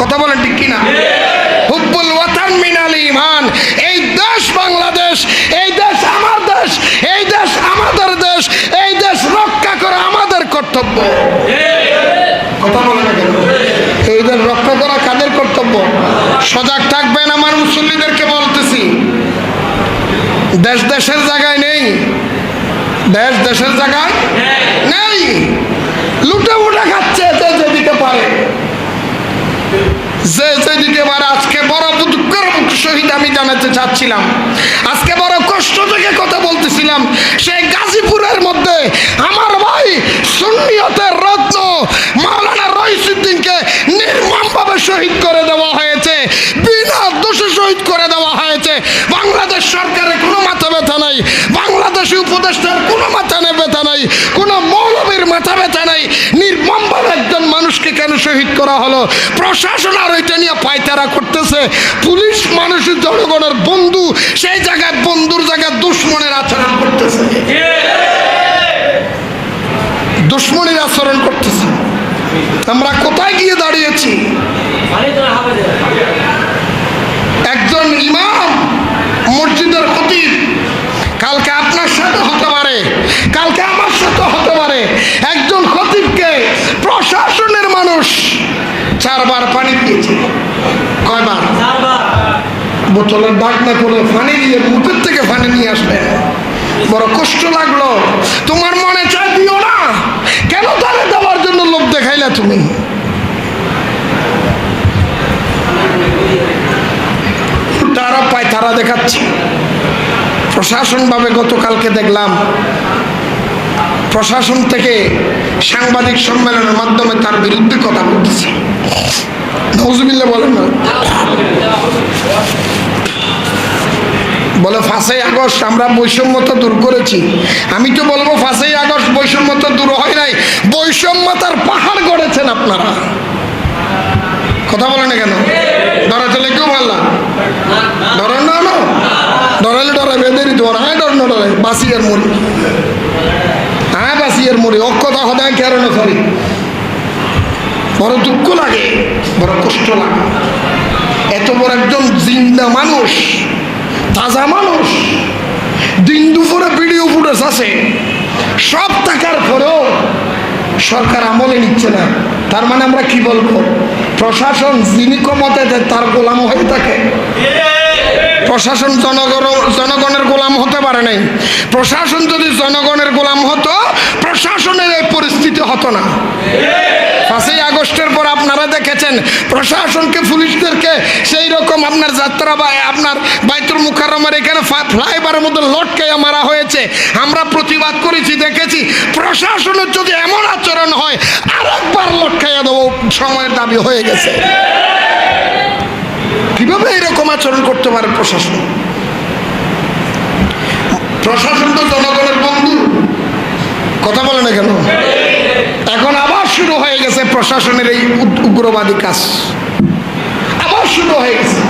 কথা বলেন ঠিক কিনা? হুব্বুল ওয়াতান মিনাল ইমান এই দেশ বাংলাদেশ, এই দেশ আমার দেশ, এই দেশ আমাদের দেশ, এই দেশ রক্ষা করা আমাদের কর্তব্য। কথা বলে না কেন? এই দেশ রক্ষা করা কাদের কর্তব্য? সজাগ থাকবেন আমার মুসল্লিদেরকে বলতেছি। দেশ দেশের জায়গায় নেই। দেশ দেশের জায়গায় নেই। লুটে মুটে খাচ্ছে যে যেদিকে পারে যে যেদিকে পারে আজকে বড় দুঃখের মুখ সহিত আমি জানাতে চাচ্ছিলাম। আজকে বড় কষ্ট থেকে কথা বলতেছিলাম। সেই গাজীপুরের মধ্যে আমার ভাই সুন্নিয়তের রত্ন মাওলানা রইসুদ্দিনকে নির্মমভাবে শহীদ করে দেওয়া হয়েছে, বিনা দোষে শহীদ করে দেওয়া হয়েছে। বাংলাদেশ সরকারের কোনো মাথা ব্যথা নাই, বাংলাদেশি উপদেষ্টার কোনো মাথা ব্যথা নাই, কোনো মৌলবীর মাথা ব্যথা নাই মানুষকে কেন শহীদ করা হলো। প্রশাসন আর ওইটা নিয়ে পায়তারা করতেছে। পুলিশ মানুষের জনগণের বন্ধু, সেই জায়গায় বন্ধুর জায়গায় দুশ্মনের আচরণ করতেছে। দুশ্মনের আচরণ করতেছে। আমরা কোথায় গিয়ে দাঁড়িয়েছি? একজন ইমাম মসজিদের খতিব কালকে আপনার সাথে হতে পারে কালকে আমার সাথে হতে পারে একজন খতিবকে প্রশাসনের মানুষ চারবার পানি দিয়েছে কয়বার বোতলের দাগ না করলে পানি দিয়ে মুখের থেকে ফানি নিয়ে আসবে। বড় কষ্ট লাগল। তোমার মনে চাই দিও না। কেন তাহলে দেওয়ার জন্য লোক দেখাইলা তুমি? তারা পায়, তারা দেখাচ্ছে। প্রশাসনভাবে গতকালকে দেখলাম, প্রশাসন থেকে সাংবাদিক সম্মেলনের মাধ্যমে তার বিরুদ্ধে কথা বলতেছে। নজবিল্লা বলেন না। বলে, ফাঁসই আগস্ট, আমরা বৈষম্যতা দূর করেছি। আমি তো বলব, ফাঁসই আগস্ট বৈষম্যতা দূর হয় নাই। বৈষম্যতার পাহাড় গড়েছেন আপনারা। কথা বলেন না কেন? ধরা চলে কেউ পারলাম ধরেন না না। ডরাইলে ডরাই বেদেরই ধর হ্যাঁ ডর ডরাই বাসিয়ার মরি হ্যাঁ বাসিয়ার মরি অক্ষতা হদায় কেন সরি। বড় দুঃখ লাগে, বড় কষ্ট লাগে। এত বড় একজন জিন্দা মানুষ তাজা মানুষ। দিন দুপুরে ভিডিও ফুটেজ আছে সব টাকার পরেও সরকার আমলে নিচ্ছে না। তার মানে আমরা কি বলব? প্রশাসন যিনি ক্ষমতায় দেয়, তার গোলাম হয়ে থাকে। প্রশাসন জনগণ, জনগণের গোলাম হতে পারে নাই। প্রশাসন যদি জনগণের গোলাম হতো, প্রশাসনের এই পরিস্থিতি হতো না। পাঁচই আগস্টের পর আপনারা দেখেছেন, প্রশাসনকে, পুলিশদেরকে সেই রকম আপনার যাত্রা বা আপনার বাইতুল মুখারমের এখানে ফ্লাইওভারের মধ্যে লটকাইয়া মারা হয়েছে। আমরা প্রতিবাদ করেছি, দেখেছি। প্রশাসনের যদি এমন আচরণ হয়, আরেকবার লটকাইয়া দেবো, সময়ের দাবি হয়ে গেছে। কীভাবে এরকম আচরণ করতে পারে প্রশাসন? প্রশাসন তো জনগণের বন্ধু। কথা বলে না কেন? এখন আবার প্রশাসনের এই উদ- উগ্রবাদী কাজ। আবার শুরু হয়ে গেছে